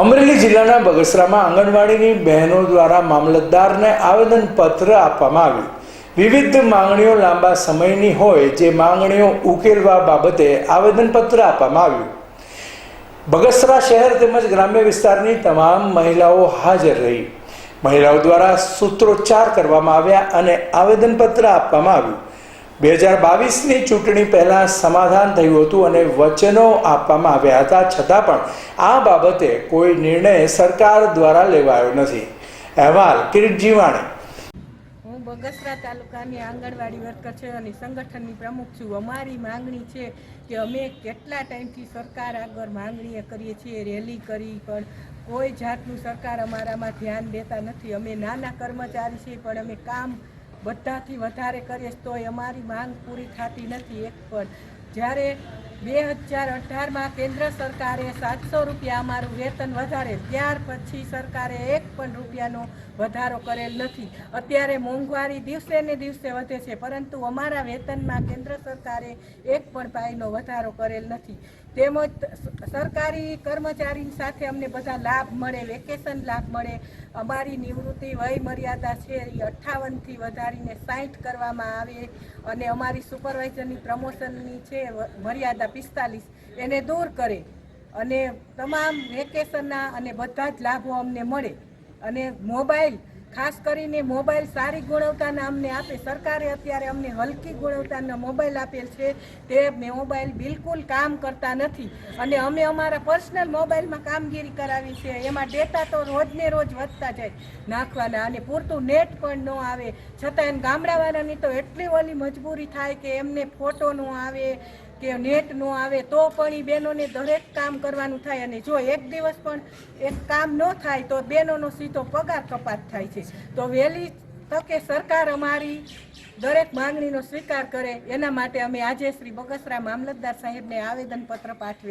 અમરેલી જિલ્લાના બગસરામાં આંગણવાડીની બહેનો દ્વારા મામલતદારને આવેદનપત્ર આપવામાં આવ્યું. વિવિધ માંગણીઓ લાંબા સમયની હોય જે માંગણીઓ ઉકેલવા બાબતે આવેદનપત્ર આપવામાં આવ્યું. બગસરા શહેર તેમજ ગ્રામ્ય વિસ્તારની તમામ મહિલાઓ હાજર રહી. મહિલાઓ દ્વારા સૂત્રોચ્ચાર કરવામાં આવ્યા અને આવેદનપત્ર આપવામાં આવ્યું. બે હજાર બાવીસની ચૂંટણી પહેલાં સમાધાન થયું હતું અને વચનો આપવામાં આવ્યા હતા. છતાં પણ આ બાબતે કોઈ નિર્ણય સરકાર દ્વારા લેવાયો નથી. અહેવાલ, કિરીટ જીવાણી. હું બગસરા તાલુકાની આંગણવાડી વર્કર છે અને સંગઠનની પ્રમુખ છું. અમારી માંગણી છે કે અમે કેટલા ટાઈમથી સરકાર આગળ માંગણીએ કરીએ છીએ, રેલી કરી, પણ કોઈ જાતનું સરકાર અમારામાં ધ્યાન દેતા નથી. અમે નાના કર્મચારી છીએ, પણ અમે કામ બધાથી વધારે કરીએ તોય અમારી માંગ પૂરી થતી નથી એક પણ. જ્યારે બે હજાર અઢારમાં કેન્દ્ર સરકારે સાતસો રૂપિયા અમારું વેતન વધારે, ત્યાર પછી સરકારે એક પણ રૂપિયાનો વધારો કરેલ નથી. અત્યારે મોંઘવારી દિવસે ને દિવસે વધે છે, પરંતુ અમારા વેતનમાં કેન્દ્ર સરકારે એક પણ પાઈનો વધારો કરેલ નથી. તેમજ સરકારી કર્મચારી સાથે અમને બધા લાભ મળે, વેકેશન લાભ મળે. અમારી નિવૃત્તિ વય મર્યાદા છે એ અઠ્ઠાવનથી વધારીને સાઠ કરવામાં આવે અને અમારી સુપરવાઇઝરની પ્રમોશનની છે મર્યાદા પિસ્તાલીસ એને દૂર કરે અને તમામ વેકેશનના અને બધા જ લાભો અમને મળે. અને મોબાઈલ ખાસ કરીને મોબાઈલ સારી ગુણવત્તાના અમને આપે. સરકારે અત્યારે અમને હલકી ગુણવત્તાના મોબાઈલ આપેલ છે. તે મોબાઈલ બિલકુલ કામ કરતા નથી. અને અમે અમારા પર્સનલ મોબાઈલમાં કામગીરી કરાવી છે. એમાં ડેટા તો રોજને રોજ વધતા જાય નાખવાના અને પૂરતું નેટ પણ ન આવે. છતાં એમ ગામડાવાળાની તો એટલી ઓલી મજબૂરી થાય કે એમને ફોટો ન આવે કે નેટ નો આવે તો પણ એ બહેનોને દરેક કામ કરવાનું થાય અને જો એક દિવસ પણ એક કામ ન થાય તો બહેનોનો સીધો પગાર કપાત થાય છે. તો વહેલી તકે સરકાર અમારી દરેક માંગણીનો સ્વીકાર કરે. એના માટે અમે આજે શ્રી બગસરા મામલતદાર સાહેબને આવેદનપત્ર પાઠવેલ